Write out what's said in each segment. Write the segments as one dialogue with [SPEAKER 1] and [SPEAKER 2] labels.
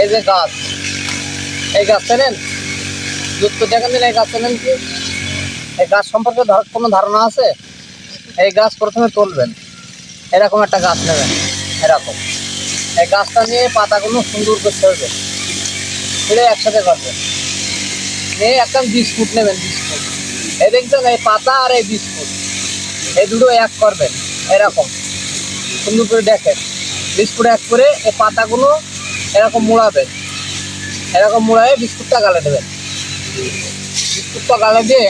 [SPEAKER 1] এই যে গাছ, এই গাছ চেনেন দুধ তো দেখেন এই গাছ চেনেন কি? এই গাছ সম্পর্কে কোনো ধারণা আছে? এই গাছ প্রথমে তুলবেন। এরকম একটা গাছ নেবেন, এরকম। এই গাছটা নিয়ে পাতাগুলো সুন্দর করে ছেড়বেন ছেড়ে একসাথে করবেন নিয়ে একটা বিস্কুট নেবেন, বিস্কুট। এই দেখবেন এই পাতা আর এই বিস্কুট। এই দুটো এক করবেন, এরকম। সুন্দর করে দেখেন। বিস্কুট এক করে এই পাতাগুলো এরকম মুড়াবেন। এরকম মুড়ায় বিস্কুটটা গালে দেবেন। বিস্কুটটা গালে দিয়ে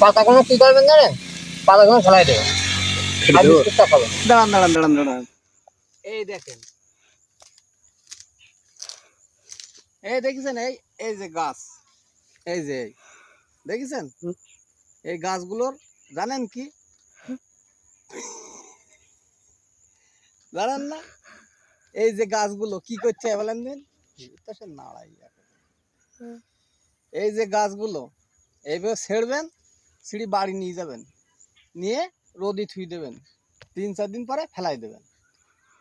[SPEAKER 1] পাতাগুলো কি করবেন জানেন? পাতাগুলো ফেলাই দেবেন। আর বিস্কুটটা খাবেন।
[SPEAKER 2] দাঁড়ান দাঁড়ান দাঁড়ান দাঁড়ান।
[SPEAKER 1] এই দেখেন।
[SPEAKER 2] এই দেখেছেন এই এই যে গাছ। এই যে এই। দেখেছেন? এই গাছগুলোর জানেন কি? জানেন না। এই যে গাছগুলো কি করছে বলেন দিন? তো সে নাড়াই। এই যে গাছগুলো এইভাবে ছেড়বেন সিঁড়ি বাড়ি নিয়ে যাবেন। নিয়ে রোদি থুই দেবেন। তিন চার দিন পরে ফেলাই দেবেন।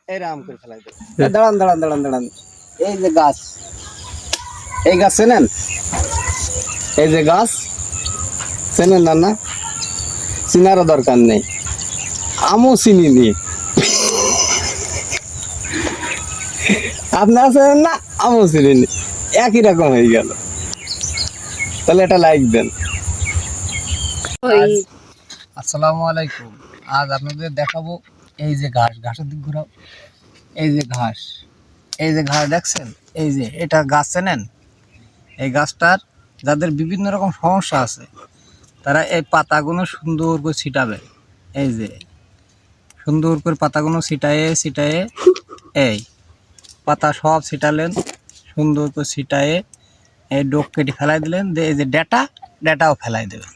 [SPEAKER 2] এরকম করে ফেলাই দেবেন। দাঁড়ান দাঁড়ান দাঁড়ান দাঁড়ান। এই যে গাছ এই গাছ চেনেন? এই যে গাছ চেনেন না না? চিনারও দরকার নেই। আমও চিনি নি আপনারা চেনেন না আমও চিনি নি একই রকম হয়ে গেল। তাহলে এটা লাইক দেন।
[SPEAKER 1] আসসালামু আলাইকুম। আজ আপনাদের দেখাবো এই যে ঘাস ঘাসের দিক ঘোরাও। এই যে ঘাস। এই যে ঘাস দেখছেন? এই যে এটা গাছ চেনেন? এই গাছটার যাদের বিভিন্ন রকম সমস্যা আছে তারা এই পাতাগুলো সুন্দর করে ছিটাবে। এই যে সুন্দর করে পাতাগুলো ছিটায়ে ছিটায়ে এই পাতা সব ছিটালেন, সুন্দর করে ছিটায়ে, এই ডোক কেটে ফেলাই দিলেন, দিয়ে এই যে ডেটা, ডেটাও ফেলাই দেবেন